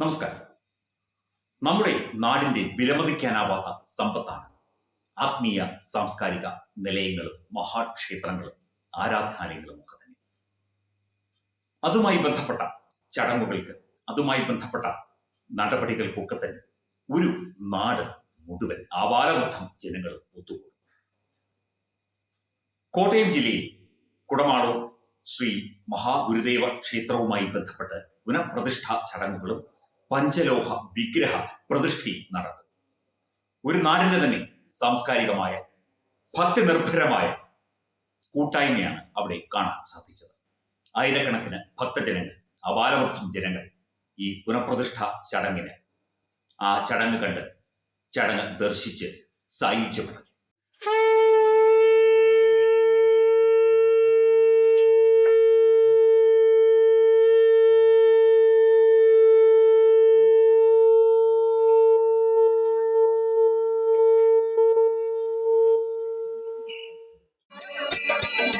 നമസ്കാരം. നമ്മുടെ നാടിന്റെ വിലമതിക്കാനാവാത്ത സമ്പത്താണ് ആത്മീയ സാംസ്കാരിക നിലയങ്ങളും മഹാക്ഷേത്രങ്ങളും ആരാധനാലയങ്ങളും ഒക്കെ തന്നെ. അതുമായി ബന്ധപ്പെട്ട ചടങ്ങുകൾക്ക് അതുമായി ബന്ധപ്പെട്ട നടപടികൾക്കൊക്കെ തന്നെ ഒരു നാട് മുഴുവൻ ആവാലവൃദ്ധം ജനങ്ങൾ ഒത്തുകൂടും. കോട്ടയം ജില്ലയിൽ കുടമാളൂർ ശ്രീ മഹാഗുരുദേവ ക്ഷേത്രവുമായി ബന്ധപ്പെട്ട് പുനഃപ്രതിഷ്ഠാ ചടങ്ങുകളും പഞ്ചലോഹ വിഗ്രഹ പ്രതിഷ്ഠി നടന്നു. ഒരു നാടിന്റെ തന്നെ സാംസ്കാരികമായ ഭക്തി നിർഭരമായ കൂട്ടായ്മയാണ് അവിടെ കാണാൻ സാധിച്ചത്. ആയിരക്കണക്കിന് ഭക്തജനങ്ങൾ അപാലവൃദ്ധം ജനങ്ങൾ ഈ പുനഃപ്രതിഷ്ഠ ചടങ്ങിന് ആ ചടങ്ങ് കണ്ട് ചടങ്ങ് ദർശിച്ച് സായുജ്യമടങ്ങി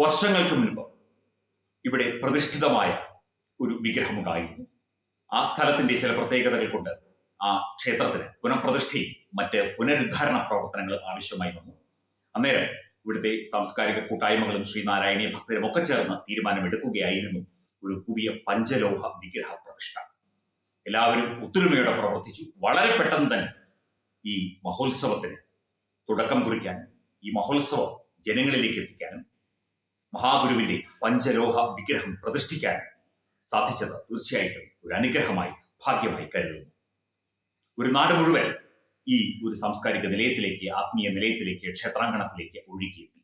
വർഷങ്ങൾക്ക് മുൻപ് ഇവിടെ പ്രതിഷ്ഠിതമായ ഒരു വിഗ്രഹമുണ്ടായിരുന്നു. ആ സ്ഥലത്തിന്റെ ചില പ്രത്യേകതകൾ കൊണ്ട് ആ ക്ഷേത്രത്തിന് പുനഃപ്രതിഷ്ഠയും മറ്റ് പുനരുദ്ധാരണ പ്രവർത്തനങ്ങൾ ആവശ്യമായി വന്നു. അന്നേരം ഇവിടുത്തെ സാംസ്കാരിക കൂട്ടായ്മകളും ശ്രീനാരായണീയ ഭക്തരും ഒക്കെ ചേർന്ന് തീരുമാനമെടുക്കുകയായിരുന്നു ഒരു പുതിയ പഞ്ചലോഹ വിഗ്രഹ പ്രതിഷ്ഠ. എല്ലാവരും ഒത്തൊരുമയോടെ പ്രവർത്തിച്ചു. വളരെ പെട്ടെന്ന് തന്നെ ഈ മഹോത്സവത്തിന് തുടക്കം കുറിക്കാനും ഈ മഹോത്സവം ജനങ്ങളിലേക്ക് എത്തിക്കാനും മഹാഗുരുവിന്റെ പഞ്ചലോഹ വിഗ്രഹം പ്രതിഷ്ഠിക്കാൻ സാധിച്ചത് തീർച്ചയായിട്ടും ഒരു അനുഗ്രഹമായി ഭാഗ്യമായി കരുതുന്നു. ഒരു നാട് മുഴുവൻ ഈ ഒരു സാംസ്കാരിക നിലയത്തിലേക്ക് ആത്മീയ നിലയത്തിലേക്ക് ക്ഷേത്രാങ്കണത്തിലേക്ക് ഒഴുകിയെത്തി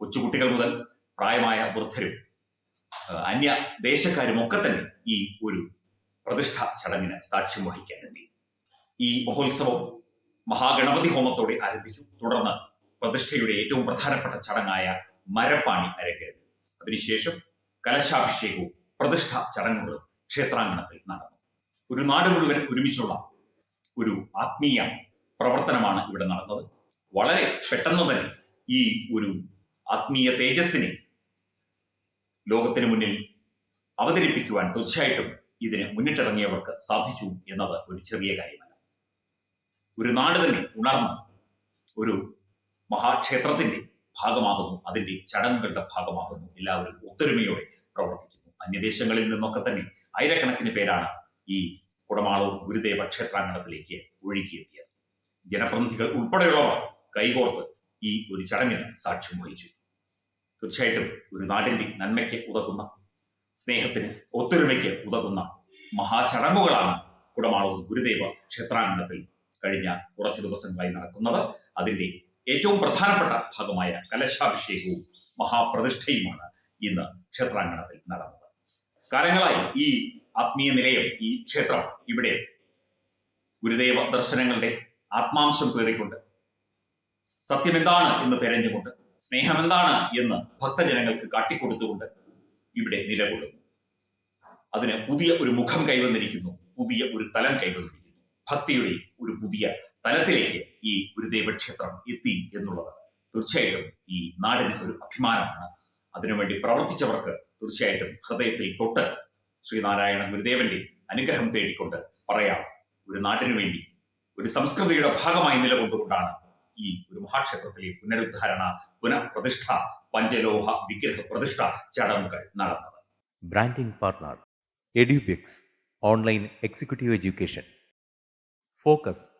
കൊച്ചുകുട്ടികൾ മുതൽ പ്രായമായ വൃദ്ധരും അന്യ ദേശക്കാരും ഒക്കെ തന്നെ ഈ ഒരു പ്രതിഷ്ഠ ചടങ്ങിന് സാക്ഷ്യം വഹിക്കാനെത്തി ഈ മഹോത്സവം മഹാഗണപതി ഹോമത്തോടെ ആരംഭിച്ചു. തുടർന്ന് പ്രതിഷ്ഠയുടെ ഏറ്റവും പ്രധാനപ്പെട്ട ചടങ്ങായ മരപ്പാണി അരങ്ങേറി. അതിനുശേഷം കലശാഭിഷേകവും പ്രതിഷ്ഠ ചടങ്ങുകളും ക്ഷേത്രാങ്കണത്തിൽ നടന്നു. ഒരു നാട് മുഴുവൻ ഒരുമിച്ചുള്ള ഒരു ആത്മീയ പ്രവർത്തനമാണ് ഇവിടെ നടന്നത്. വളരെ പെട്ടെന്ന് തന്നെ ഈ ഒരു ആത്മീയ തേജസ്സിനെ ലോകത്തിന് മുന്നിൽ അവതരിപ്പിക്കുവാൻ തീർച്ചയായിട്ടും ഇതിന് മുന്നിട്ടിറങ്ങിയവർക്ക് സാധിച്ചു എന്നത് ഒരു ചെറിയ കാര്യമല്ല. ഒരു നാട് തന്നെ ഉണർന്ന് ഒരു മഹാക്ഷേത്രത്തിന്റെ ഭാഗമാകുന്നു. അതിന്റെ ചടങ്ങുകളുടെ ഭാഗമാകുന്നു. എല്ലാവരും ഒത്തൊരുമയോടെ പ്രവർത്തിക്കുന്നു. അന്യദേശങ്ങളിൽ നിന്നൊക്കെ തന്നെ ആയിരക്കണക്കിന് പേരാണ് ഈ കുടമാളൂർ ഗുരുദേവ ക്ഷേത്രാങ്കണത്തിലേക്ക് ഒഴുകിയെത്തിയത്. ജനപ്രതിനിധികൾ ഉൾപ്പെടെയുള്ളവർ കൈകോർത്ത് ഈ ഒരു ചടങ്ങിന് സാക്ഷ്യം വഹിച്ചു. തീർച്ചയായിട്ടും ഒരു നാടിന്റെ നന്മയ്ക്ക് ഉതകുന്ന സ്നേഹത്തിന് ഒത്തൊരുമയ്ക്ക് ഉതകുന്ന മഹാചടങ്ങുകളാണ് കുടമാളൂർ ഗുരുദേവ ക്ഷേത്രാങ്കണത്തിൽ കഴിഞ്ഞ കുറച്ച് ദിവസങ്ങളായി നടക്കുന്നത്. അതിന്റെ ഏറ്റവും പ്രധാനപ്പെട്ട ഭാഗമായ കലശാഭിഷേകവും മഹാപ്രതിഷ്ഠയുമാണ് ഇന്ന് ക്ഷേത്രാങ്കണത്തിൽ നടന്നത്. കാലങ്ങളായി ഈ ആത്മീയ നിലയം ഈ ക്ഷേത്രം ഇവിടെ ഗുരുദേവ ദർശനങ്ങളുടെ ആത്മാംശം പേറിക്കൊണ്ട് സത്യം എന്താണ് എന്ന് തെരഞ്ഞുകൊണ്ട് സ്നേഹം എന്താണ് എന്ന് ഭക്തജനങ്ങൾക്ക് കാട്ടിക്കൊടുത്തുകൊണ്ട് ഇവിടെ നിലകൊള്ളുന്നു. അതിന് പുതിയ ഒരു മുഖം കൈവന്നിരിക്കുന്നു പുതിയ ഒരു തലം കൈവന്നിരിക്കുന്നു. ഭക്തിയുടെ ഒരു പുതിയ തലത്തിലേക്ക് ഈ ഗുരുദേവ ക്ഷേത്രം എത്തി എന്നുള്ളത് തീർച്ചയായിട്ടും ഈ നാടിന് ഒരു അഭിമാനമാണ്. അതിനുവേണ്ടി പ്രവർത്തിച്ചവർക്ക് തീർച്ചയായിട്ടും ഹൃദയത്തിൽ തൊട്ട് ശ്രീനാരായണ ഗുരുദേവന്റെ അനുഗ്രഹം തേടിക്കൊണ്ട് പറയാം. ഒരു നാടിനു വേണ്ടി ഒരു സംസ്കൃതിയുടെ ഭാഗമായി നിലകൊണ്ടുകൊണ്ടാണ് ഈ ഒരു മഹാക്ഷേത്രത്തിലെ പുനരുദ്ധാരണ പുനഃപ്രതിഷ്ഠ പഞ്ചലോഹ വിഗ്രഹ പ്രതിഷ്ഠ ചടങ്ങുകൾ നടന്നത്. Branding partner Edubix online executive education focus